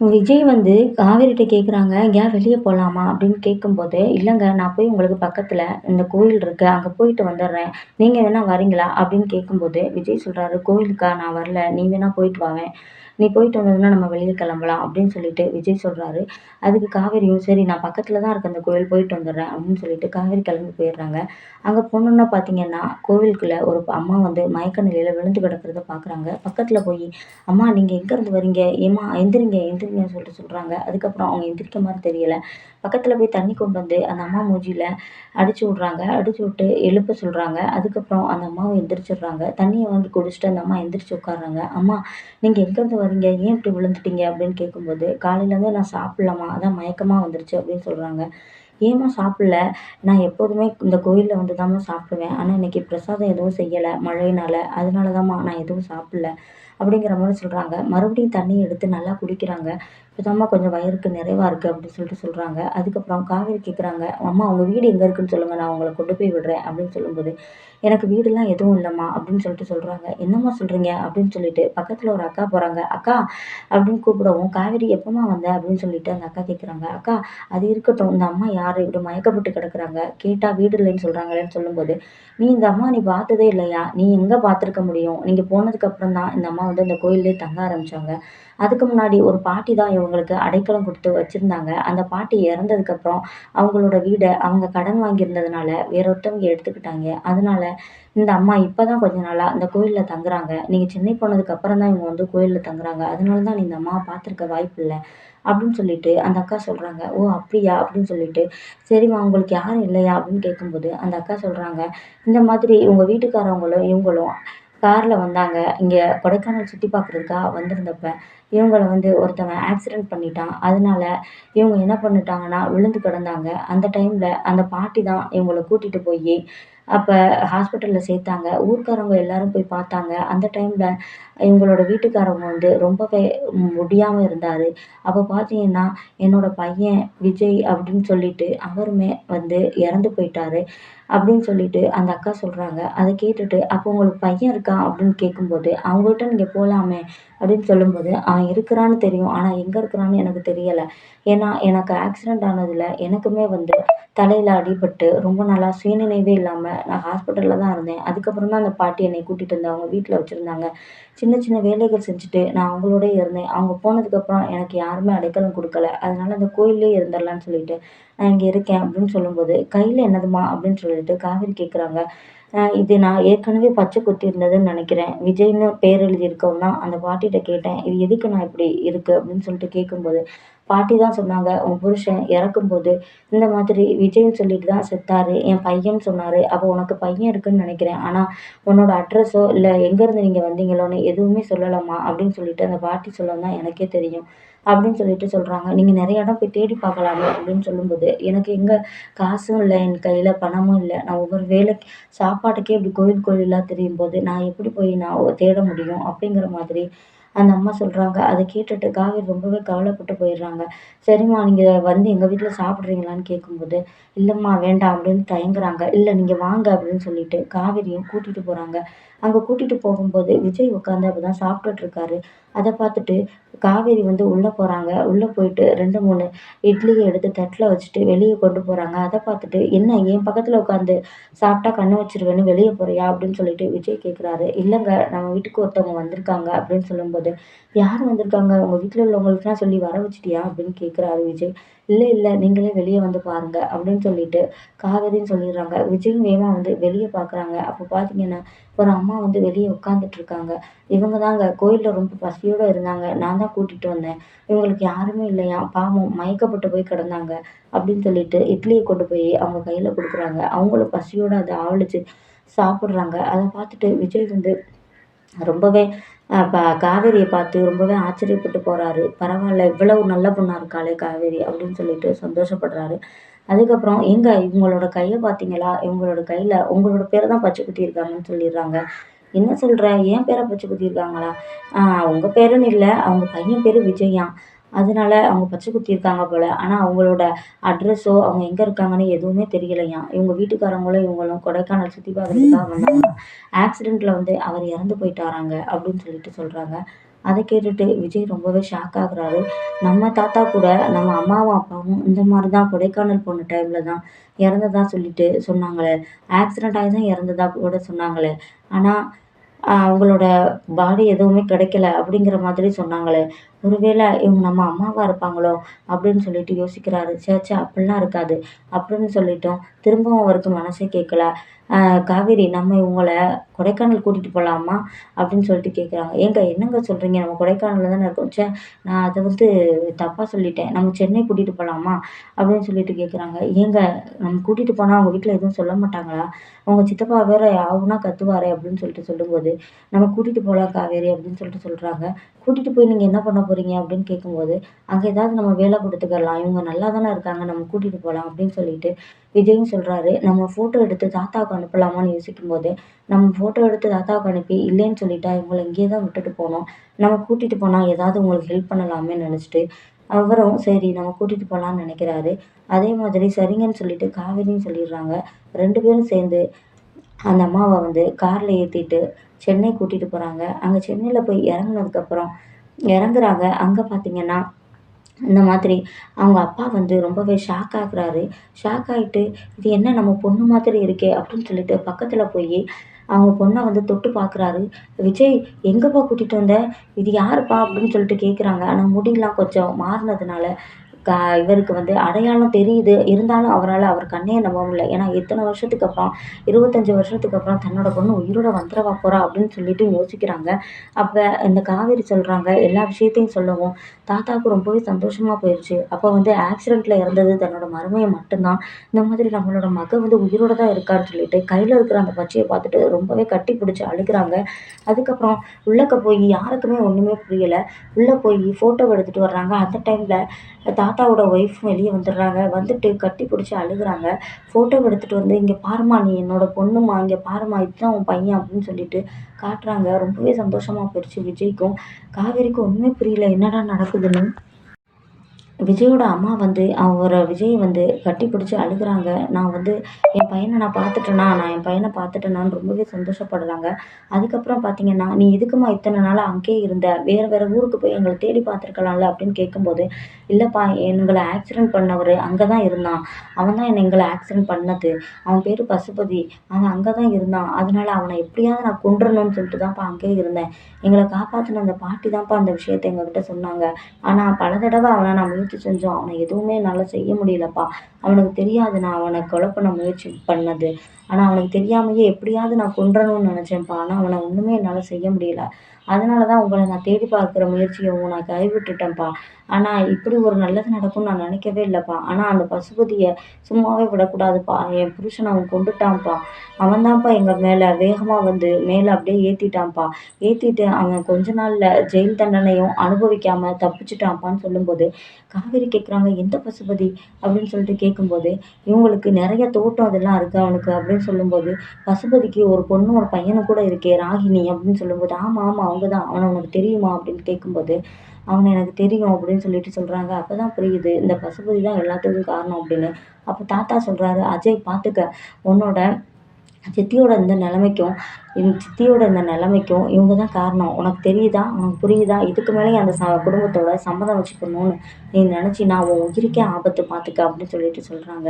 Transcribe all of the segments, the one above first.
விஜய் வந்து காவேரிட்ட கேட்குறாங்க எங்கேயா வெளியே போகலாமா அப்படின்னு கேட்கும்போது இல்லைங்க நான் போய் உங்களுக்கு பக்கத்தில் இந்த கோயில் இருக்குது அங்கே போயிட்டு வந்துடுறேன் நீங்கள் வேணால் வரீங்களா? அப்படின்னு கேட்கும்போது விஜய் சொல்கிறாரு கோயிலுக்கா நான் வரல. நீ வேணால் போயிட்டு வாவேன். நீ போயிட்டு வந்ததுன்னா நம்ம வெளியே கிளம்பலாம் அப்படின்னு சொல்லிட்டு விஜய் சொல்கிறாரு அதுக்கு காவேரியும் சரி நான் பக்கத்தில் தான் இருக்க அந்த கோயில் போயிட்டு வந்துடுறேன் அப்படின்னு சொல்லிட்டு காவேரி கிளம்பி போயிடுறாங்க. அங்கே போனோன்னா பார்த்தீங்கன்னா கோவிலுக்குள்ளே ஒரு அம்மா வந்து மயக்க நிலையில் விழுந்து கிடக்கிறத பார்க்குறாங்க பக்கத்தில் போய் அம்மா நீங்கள் எங்கேருந்து வரீங்க? ஏம்மா எந்திரிங்க எந்திரிங்கன்னு சொல்லிட்டு சொல்கிறாங்க அதுக்கப்புறம் அவங்க எந்திரிக்க மாதிரி தெரியலை. பக்கத்தில் போய் தண்ணி கொண்டு வந்து அந்த அம்மா மூஞ்சியில் அடிச்சு விட்றாங்க. அடிச்சு விட்டு எழுப்ப சொல்கிறாங்க அதுக்கப்புறம் அந்த அம்மாவை எந்திரிச்சிடுறாங்க. தண்ணியை வாங்கி குடிச்சிட்டு அந்த அம்மா எந்திரிச்சு உட்காடுறாங்க அம்மா நீங்கள் எங்கேருந்து வரீங்க ஏன் இப்படி விழுந்துட்டீங்க? அப்படின்னு கேட்கும்போது காலையிலேருந்து நான் சாப்பிட்லாமா அதான் மயக்கமாக வந்துருச்சு. அப்படின்னு சொல்கிறாங்க ஏம்மா சாப்பிடல? நான் எப்போதுமே இந்த கோயிலில் வந்து தாம்மா சாப்பிடுவேன். ஆனால் இன்னைக்கு பிரசாதம் எதுவும் செய்யலை மழையினால். அதனால தாம்மா நான் எதுவும் சாப்பிடல. அப்படிங்கிற மாதிரி சொல்கிறாங்க மறுபடியும் தண்ணி எடுத்து நல்லா குடிக்கிறாங்க. இப்போதாம்மா கொஞ்சம் வயிறுக்கு நிறைவாக இருக்குது அப்படின்னு சொல்லிட்டு சொல்கிறாங்க அதுக்கப்புறம் காவேரி கேட்குறாங்க அம்மா உங்கள் வீடு எங்கே இருக்குன்னு சொல்லுங்கள் நான் உங்களை கொண்டு போய் விடுறேன் அப்படின்னு சொல்லும்போது எனக்கு வீடுலாம் எதுவும் இல்லைம்மா அப்படின்னு சொல்லிட்டு சொல்கிறாங்க என்னம்மா சொல்கிறீங்க அப்படின்னு சொல்லிட்டு பக்கத்தில் ஒரு அக்கா போகிறாங்க அக்கா அப்படின்னு கூப்பிடவும் காவேரி எப்போம்மா வந்த? அப்படின்னு சொல்லிட்டு அந்த அக்கா கேட்குறாங்க அக்கா அது இருக்கட்டும் இந்த அம்மா யார்? இப்படி மயக்கப்பட்டு கிடக்குறாங்க. கேட்டால் வீடு இல்லைன்னு சொல்கிறாங்களேன்னு சொல்லும்போது நீ இந்த அம்மா நீ பார்த்ததே இல்லையா? நீ எங்கே பார்த்துருக்க முடியும்? நீங்கள் போனதுக்கப்புறம் தான் இந்த அம்மா வந்து இந்த கோயிலே தங்க ஆரம்பித்தாங்க அதுக்கு முன்னாடி ஒரு பாட்டி தான் இவங்களுக்கு அடைக்கலம் கொடுத்து வச்சுருந்தாங்க. அந்த பாட்டி இறந்ததுக்கப்புறம் அவங்களோட வீடை அவங்க கடன் வாங்கியிருந்ததுனால வேறொருத்தவங்க எடுத்துக்கிட்டாங்க. அதனால இந்த அம்மா இப்போ தான் கொஞ்ச நாளாக அந்த கோயிலில் தங்குறாங்க. நீங்கள் சென்னை போனதுக்கு அப்புறம் தான் இவங்க வந்து கோயிலில் தங்குறாங்க. அதனால தான் நீ இந்த அம்மாவை பார்த்துருக்க வாய்ப்பு இல்லை அப்படின்னு சொல்லிட்டு அந்த அக்கா சொல்கிறாங்க ஓ அப்படியா? அப்படின்னு சொல்லிட்டு சரிம்மா உங்களுக்கு யாரும் இல்லையா? அப்படின்னு கேட்கும்போது அந்த அக்கா சொல்கிறாங்க இந்த மாதிரி உங்கள் வீட்டுக்காரவங்களும் இவங்களும் காரில் வந்தாங்க. இங்கே கொடைக்கானல் சுற்றி பார்க்குறதுக்காக வந்திருந்தப்ப இவங்கள வந்து ஒருத்தவன் ஆக்சிடெண்ட் பண்ணிட்டான். அதனால இவங்க என்ன பண்ணிட்டாங்கன்னா விழுந்து கிடந்தாங்க. அந்த டைமில் அந்த பாட்டி தான் இவங்கள கூட்டிகிட்டு போய் அப்போ ஹாஸ்பிட்டலில் சேர்த்தாங்க. ஊர்க்காரவங்க எல்லாரும் போய் பார்த்தாங்க. அந்த டைமில் இவங்களோட வீட்டுக்காரவங்க வந்து ரொம்பவே முடியாமல் இருந்தார். அப்போ பார்த்தீங்கன்னா என்னோட பையன் விஜய் அப்படின்னு சொல்லிட்டு அவருமே வந்து இறந்து போயிட்டாரு அப்படின்னு சொல்லிட்டு அந்த அக்கா சொல்கிறாங்க அதை கேட்டுட்டு அப்போ உங்களுக்கு பையன் இருக்கான் அப்படின்னு கேட்கும்போது அவங்ககிட்ட நீங்கள் போகலாமே அப்படின்னு சொல்லும்போது அவன் இருக்கிறான்னு தெரியும். ஆனால் எங்கே இருக்கிறான்னு எனக்கு தெரியலை. ஏன்னா எனக்கு ஆக்சிடெண்ட் ஆனதில் எனக்குமே வந்து தலையில் அடிபட்டு ரொம்ப நல்லா சுயநினைவே இல்லாமல் நான் ஹாஸ்பிட்டலில் தான் இருந்தேன். அதுக்கப்புறம் தான் அந்த பாட்டி என்னை கூட்டிகிட்டு வந்து அவங்க வீட்டில் வச்சுருந்தாங்க. சின்ன சின்ன வேலைகள் செஞ்சுட்டு நான் அவங்களோடயே இருந்தேன். அவங்க போனதுக்கப்புறம் எனக்கு யாருமே அடைக்கலம் கொடுக்கல. அதனால அந்த கோயிலே இருந்துடலான்னு சொல்லிட்டு நான் இங்கே இருக்கேன் அப்படின்னு சொல்லும்போது கையில் என்னதும்மா அப்படின்னு சொல்லிட்டு காவேரி கேட்குறாங்க இது நான் ஏற்கனவே பச்சை குத்தி இருந்ததுன்னு நினைக்கிறேன். விஜய்னு பேர் எழுதியிருக்கவும் தான் அந்த பாட்டிகிட்ட கேட்டேன். இது எதுக்கு நான் இப்படி இருக்குது அப்படின்னு சொல்லிட்டு கேட்கும்போது பாட்டி தான் சொன்னாங்க உன் புருஷன் இறக்கும்போது இந்த மாதிரி விஜய்னு சொல்லிட்டு தான் செத்தாரு. என் பையன் சொன்னார். அப்போ உனக்கு பையன் இருக்குன்னு நினைக்கிறேன். ஆனால் உன்னோட அட்ரஸோ இல்லை எங்கேருந்து நீங்கள் வந்தீங்களோன்னு எதுவுமே சொல்லலாமா அப்படின்னு சொல்லிட்டு அந்த பாட்டி சொல்ல தான் எனக்கே தெரியும். அப்படின்னு சொல்லிட்டு சொல்கிறாங்க நீங்கள் நிறைய இடம் போய் தேடி பார்க்கலாமே அப்படின்னு சொல்லும்போது எனக்கு எங்கே காசும் இல்லை என் கையில் பணமும் இல்லை. நான் ஒவ்வொரு வேலைக்கு சாப்பாட்டுக்கே இப்படி கோயில் கோயிலாக தெரியும் போது நான் எப்படி போய் நான் தேட முடியும் அப்படிங்கிற மாதிரி அந்த அம்மா சொல்கிறாங்க அதை கேட்டுட்டு காவேரி ரொம்பவே கவலைப்பட்டு போயிடுறாங்க. சரிம்மா நீங்கள் வந்து எங்கள் வீட்டில் சாப்பிட்றீங்களான்னு கேட்கும்போது இல்லைம்மா வேண்டாம் அப்படின்னு தயங்குறாங்க. இல்லை நீங்கள் வாங்க அப்படின்னு சொல்லிட்டு காவேரியும் கூட்டிகிட்டு போகிறாங்க அங்கே கூட்டிகிட்டு போகும்போது விஜய் உட்காந்து அப்போ தான் சாப்பிட்டுட்ருக்காரு அதை பார்த்துட்டு காவேரி வந்து உள்ளே போகிறாங்க உள்ளே போயிட்டு ரெண்டு மூணு இட்லியை எடுத்து தட்டில் வச்சுட்டு வெளியே கொண்டு போகிறாங்க அதை பார்த்துட்டு என்ன என் பக்கத்தில் உட்காந்து சாப்பிட்டா கண்ணு வச்சிருவேன்னு வெளியே போகிறியா அப்படின்னு சொல்லிட்டு விஜய் கேட்குறாரு இல்லைங்க நம்ம வீட்டுக்கு ஒருத்தவங்க வந்திருக்காங்க. அப்படின்னு சொல்லும்போது யார் வந்திருக்காங்க? உங்கள் வீட்டில் உள்ளவங்களுக்குலாம் சொல்லி வர வச்சிட்டியா? அப்படின்னு கேட்குறாரு விஜய். இல்லை இல்லை நீங்களே வெளியே வந்து பாருங்க அப்படின்னு சொல்லிட்டு காவேரின்னு சொல்லிடுறாங்க. விஜயும் வேகமாக வந்து வெளியே பார்க்குறாங்க அப்போ பார்த்தீங்கன்னா ஒரு அம்மா வந்து வெளியே உட்காந்துட்டு இருக்காங்க. இவங்க தாங்க கோயிலில் ரொம்ப பசியோடு இருந்தாங்க. நான் தான் கூட்டிகிட்டு வந்தேன். இவங்களுக்கு யாருமே இல்லையா? பாவம் மயக்கப்பட்டு போய் கிடந்தாங்க. அப்படின்னு சொல்லிட்டு இட்லியை கொண்டு போய் அவங்க கையில் கொடுக்குறாங்க. அவங்களும் பசியோடு அதை ஆவலிச்சு சாப்பிட்றாங்க. அதை பார்த்துட்டு விஜய் வந்து ரொம்பவே பா காவேரியை பார்த்து ரொம்பவே ஆச்சரியப்பட்டு போகிறாரு பரவாயில்ல இவ்வளவு நல்ல பொண்ணாக இருக்காளே காவேரி அப்படின்னு சொல்லிட்டு சந்தோஷப்படுறாரு. அதுக்கப்புறம் எங்கே இவங்களோட கையை பார்த்தீங்களா? இவங்களோட கையில் உங்களோட பேரை தான் பச்சை குத்தியிருக்காங்கன்னு சொல்லிடுறாங்க. என்ன சொல்கிற ஏன் பேரை பச்சை குத்தியிருக்காங்களா உங்கள் பேருன்னு இல்லை அவங்க பையன் பேர் விஜயான் அதனால அவங்க பச்சை குத்தியிருக்காங்க போல். ஆனால் அவங்களோட அட்ரஸோ அவங்க எங்கே இருக்காங்கன்னு எதுவுமே தெரியலையாம் இவங்க வீட்டுக்காரங்களும் இவங்களும் கொடைக்கானல் சுற்றி பார்க்குறதுக்காக வந்தாங்க. ஆக்சிடெண்ட்டில் வந்து அவர் இறந்து போயிட்டாராங்க அப்படின்னு சொல்லிட்டு சொல்கிறாங்க அதை கேட்டுட்டு விஜய் ரொம்பவே ஷாக் ஆகுறாரு. நம்ம தாத்தா கூட நம்ம அம்மாவும் அப்பாவும் இந்த மாதிரி தான் கொடைக்கானல் போன டைமில் தான் இறந்ததா சொல்லிட்டு சொன்னாங்களே. ஆக்சிடெண்ட் ஆகி தான் இறந்ததா கூட சொன்னாங்களே. ஆனால் அவங்களோட பாடி எதுவுமே கிடைக்கல அப்படிங்கிற மாதிரி சொன்னாங்களே. ஒருவேளை இவங்க நம்ம அம்மாவாக இருப்பாங்களோ அப்படின்னு சொல்லிட்டு யோசிக்கிறாரு. ச்சே அப்படிலாம் இருக்காது. அப்படின்னு சொல்லிட்டோம் திரும்பவும் அவருக்கு மனசே கேட்கல. காவேரி நம்ம இவங்கள கொடைக்கானல் கூட்டிகிட்டு போகலாமா அப்படின்னு சொல்லிட்டு கேட்குறாங்க ஏங்க என்னங்க சொல்கிறீங்க நம்ம கொடைக்கானலில் தானே இருக்கோம். ச்சே நான் அதை வந்து தப்பாக சொல்லிட்டேன். நம்ம சென்னை கூட்டிகிட்டு போகலாமா அப்படின்னு சொல்லிட்டு கேட்குறாங்க ஏங்க நம்ம கூட்டிகிட்டு போனால் அவங்க வீட்டில் எதுவும் சொல்ல மாட்டாங்களா? அவங்க சித்தப்பா வேற ஆகுனா கத்துவாரே அப்படின்னு சொல்லிட்டு சொல்லும்போது நம்ம கூட்டிகிட்டு போகலாம் காவேரி அப்படின்னு சொல்லிட்டு சொல்கிறாங்க கூட்டிகிட்டு போய் நீங்கள் என்ன பண்ண போகிறீங்க அப்படின்னு கேட்கும்போது அங்கே ஏதாவது நம்ம வேலை கொடுத்துக்கலாம் இவங்க நல்லா தானே இருக்காங்க நம்ம கூட்டிகிட்டு போகலாம் அப்படின்னு சொல்லிட்டு விஜயும் சொல்கிறாரு நம்ம ஃபோட்டோ எடுத்து தாத்தாவுக்கு அனுப்பலாமான்னு யோசிக்கும்போது நம்ம ஃபோட்டோ எடுத்து தாத்தாவுக்கு அனுப்பி இல்லைன்னு சொல்லிட்டா இவங்களை இங்கேயே தான் விட்டுட்டு போனோம். நம்ம கூட்டிகிட்டு போனால் ஏதாவது உங்களுக்கு ஹெல்ப் பண்ணலாமே நினச்சிட்டு அவரும் சரி நம்ம கூட்டிகிட்டு போகலான்னு நினைக்கிறாரு. அதே மாதிரி சரிங்கன்னு சொல்லிட்டு காவேரின்னு சொல்லிடுறாங்க. ரெண்டு பேரும் சேர்ந்து அந்த அம்மாவை வந்து காரில் ஏற்றிட்டு சென்னை கூட்டிகிட்டு போகிறாங்க அங்கே சென்னையில் போய் இறங்குனதுக்கப்புறம் இறங்குறாங்க. அங்கே பார்த்தீங்கன்னா இந்த மாதிரி அவங்க அப்பா வந்து ரொம்பவே ஷாக் ஆகுறாரு. ஷாக் ஆகிட்டு இது என்ன நம்ம பொண்ணு மாதிரி இருக்கே அப்படின்னு சொல்லிட்டு பக்கத்தில் போய் அவங்க பொண்ணை வந்து தொட்டு பார்க்குறாரு விஜய் எங்கேப்பா கூட்டிகிட்டு வந்த? இது யாருப்பா? அப்படின்னு சொல்லிட்டு கேட்குறாங்க ஆனால் முடியெலாம் கொஞ்சம் மாறினதுனால க இவருக்கு வந்து அடையாளம் தெரியுது. இருந்தாலும் அவரால் அவர் கண்ணையே நம்ப முடியல. ஏன்னா இத்தனை வருஷத்துக்கு அப்புறம் இருபத்தஞ்சி வருஷத்துக்கு அப்புறம் தன்னோட பொண்ணு உயிரோட வந்துடவா போகிறா அப்படின்னு சொல்லிட்டு யோசிக்கிறாங்க. அப்போ இந்த காவேரி சொல்கிறாங்க எல்லா விஷயத்தையும் சொல்லவும். தாத்தாவுக்கு ரொம்பவே சந்தோஷமாக போயிடுச்சு அப்போ வந்து ஆக்சிடெண்ட்டில் இறந்தது தன்னோட மருமையை மட்டும்தான். இந்த மாதிரி நம்மளோட மக வந்து உயிரோட தான் இருக்கான்னு சொல்லிட்டு கையில் இருக்கிற அந்த பச்சையை பார்த்துட்டு ரொம்பவே கட்டி பிடிச்சி அழுகிறாங்க. அதுக்கப்புறம் உள்ளக்க போய் யாருக்குமே ஒன்றுமே புரியலை. உள்ளே போய் ஃபோட்டோ எடுத்துகிட்டு வர்றாங்க. அந்த டைமில் தாத்தா தாத்தாவோட ஒய்ஃபும் வெளியே வந்துடுறாங்க. வந்துட்டு கட்டி பிடிச்சி அழுகுறாங்க. ஃபோட்டோ எடுத்துகிட்டு வந்து இங்கே பாரும்மா நீ என்னோட பொண்ணுமா இங்கே பாரும்மா இதுதான் உன் பையன் அப்படின்னு சொல்லிட்டு காட்டுறாங்க. ரொம்பவே சந்தோஷமாக போயிடுச்சு விஜய்க்கும். காவேரிக்கும் ஒன்றுமே புரியல. என்னடா நடக்குதுன்னு. விஜயோட அம்மா வந்து அவரை விஜயை வந்து கட்டி பிடிச்சி அழுகுறாங்க. நான் வந்து என் பையனை நான் பார்த்துட்டேனா? நான் என் பையனை பார்த்துட்டேனான்னு ரொம்பவே சந்தோஷப்படுறாங்க அதுக்கப்புறம் பார்த்தீங்கன்னா நீ எதுக்குமா இத்தனை நாள் அங்கேயே இருந்த? வேறு வேறு ஊருக்கு போய் எங்களை தேடி பார்த்துருக்கலாம்ல? அப்படின்னு கேட்கும்போது இல்லைப்பா எங்களை ஆக்சிடெண்ட் பண்ணவர் அங்கே தான் இருந்தான். அவன் தான் என்னை எங்களை ஆக்சிடெண்ட் பண்ணது. அவன் பேர் பசுபதி. அவன் அங்கே தான் இருந்தான். அதனால அவனை எப்படியாவது நான் கொண்டுறணும்னு சொல்லிட்டு தான்ப்பா அங்கேயே இருந்தேன். எங்களை காப்பாற்றின அந்த பாட்டி தான்ப்பா அந்த விஷயத்தை எங்ககிட்ட சொன்னாங்க. ஆனால் பல தடவை அவனை நான் முயற்சி செஞ்சோம் அவனை எதுவுமே என்னால் செய்ய முடியலப்பா. அவனுக்கு தெரியாது நான் அவனை கொலை பண்ண முயற்சி பண்ணது. ஆனால் அவனுக்கு தெரியாமையே எப்படியாவது நான் கொன்றணும்னு நினச்சேன்ப்பா. ஆனால் அவனை ஒன்றுமே என்னால் செய்ய முடியல. அதனால தான் உங்களை நான் தேடி பார்க்குற முயற்சியை நான் கைவிட்டுட்டேன்ப்பா. ஆனால் இப்படி ஒரு நல்லது நடக்கும்னு நான் நினைக்கவே இல்லைப்பா. ஆனால் அந்த பசுபதியை சும்மாவே விடக்கூடாதுப்பா. என் புருஷனை அவன் கொண்டுட்டான்ப்பா. அவன் தான்ப்பா எங்கள் மேலே வேகமாக வந்து மேலே அப்படியே ஏற்றிட்டான்ப்பா ஏற்றிட்டு அவன் கொஞ்ச நாளில் ஜெயில் தண்டனையும் அனுபவிக்காமல் தப்பிச்சிட்டான்ப்பான்னு சொல்லும்போது காவேரி கேட்குறாங்க எந்த பசுபதி? அப்படின்னு சொல்லிட்டு கேட்கும்போது இவங்களுக்கு நிறைய தோட்டம் அதெல்லாம் இருக்குது அவனுக்கு. அப்படின்னு சொல்லும்போது பசுபதிக்கு ஒரு பொண்ணு ஒரு பையனும் கூட இருக்கே ராகினி. அப்படின்னு சொல்லும்போது ஆமாம் ஆமாம் அவங்க தான் அவனை உனக்கு தெரியுமா அப்படின்னு கேட்கும்போது அவனை எனக்கு தெரியும் அப்படின்னு சொல்லிட்டு சொல்கிறாங்க அப்போ தான் புரியுது இந்த பசுபதி தான் எல்லாத்துக்கும் காரணம் அப்படின்னு. அப்போ தாத்தா சொல்கிறாரு அஜய் பார்த்துக்க உன்னோட சித்தியோட இந்த நிலைமைக்கும் என் சித்தியோட இந்த நிலைமைக்கும் இவங்க தான் காரணம். உனக்கு தெரியுதா? உனக்கு புரியுதா? இதுக்கு மேலேயும் அந்த ச குடும்பத்தோட சம்மதம் வச்சுக்கணும்னு நீ நினச்சின்னா உன் உயிருக்கே ஆபத்து பார்த்துக்க அப்படின்னு சொல்லிட்டு சொல்கிறாங்க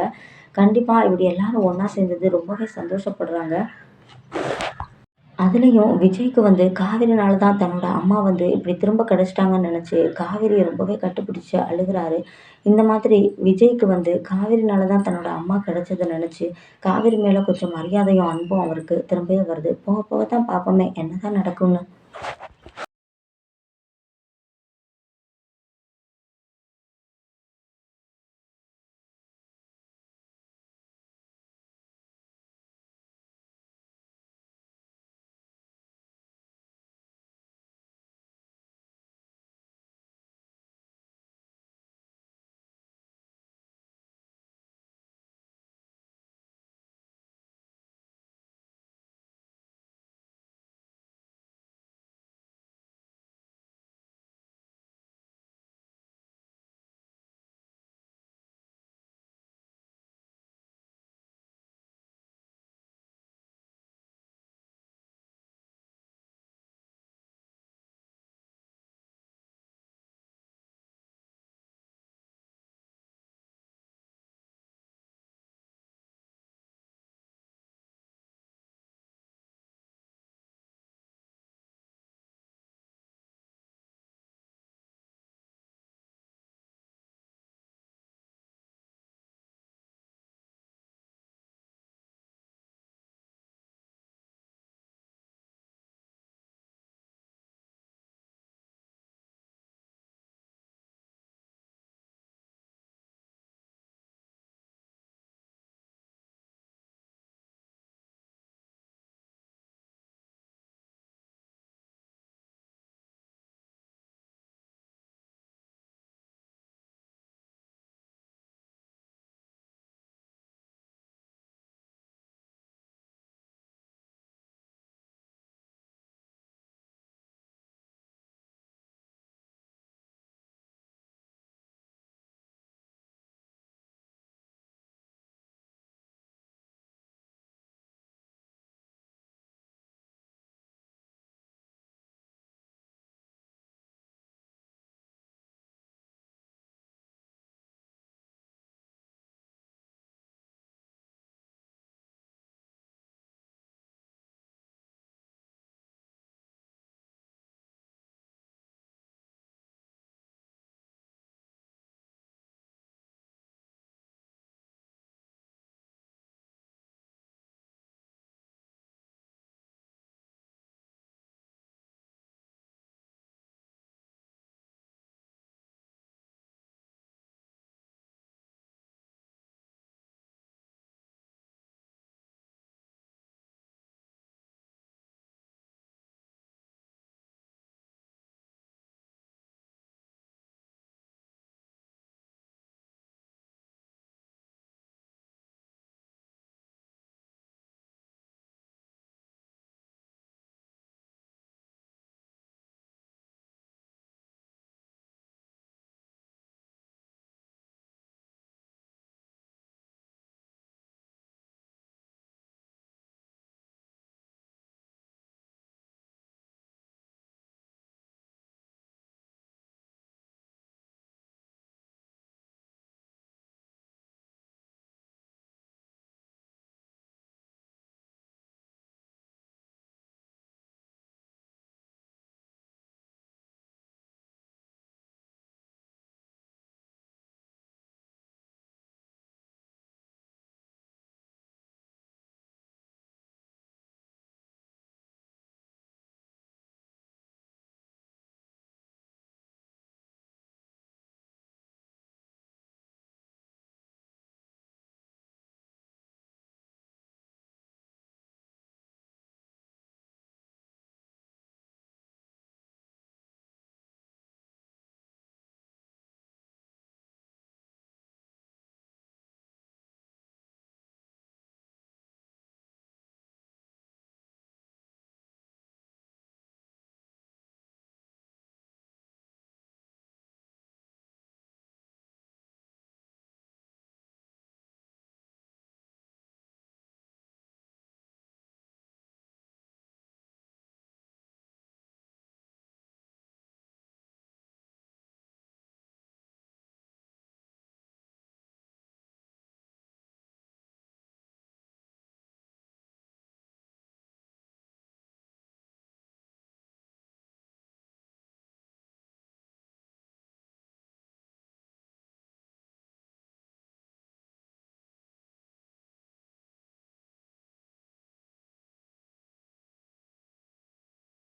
கண்டிப்பாக இப்படி எல்லாரும் ஒன்றா சேர்ந்தது ரொம்பவே சந்தோஷப்படுறாங்க. அதுலேயும் விஜய்க்கு வந்து காவேரினால தான் தன்னோட அம்மா வந்து இப்படி திரும்ப கிடச்சிட்டாங்கன்னு நினச்சி காவேரியை ரொம்பவே கட்டுப்பிடிச்சி அழுகிறாரு. இந்த மாதிரி விஜய்க்கு வந்து காவேரினால தான் தன்னோட அம்மா கிடச்சதை நினச்சி காவேரி மேலே கொஞ்சம் மரியாதையும் அன்பும் அவருக்கு திரும்பவே வருது. போக போக தான் பார்ப்போமே என்ன தான் நடக்கும்னு.